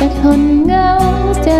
จเหงาได้แต่ทนเหงาใจ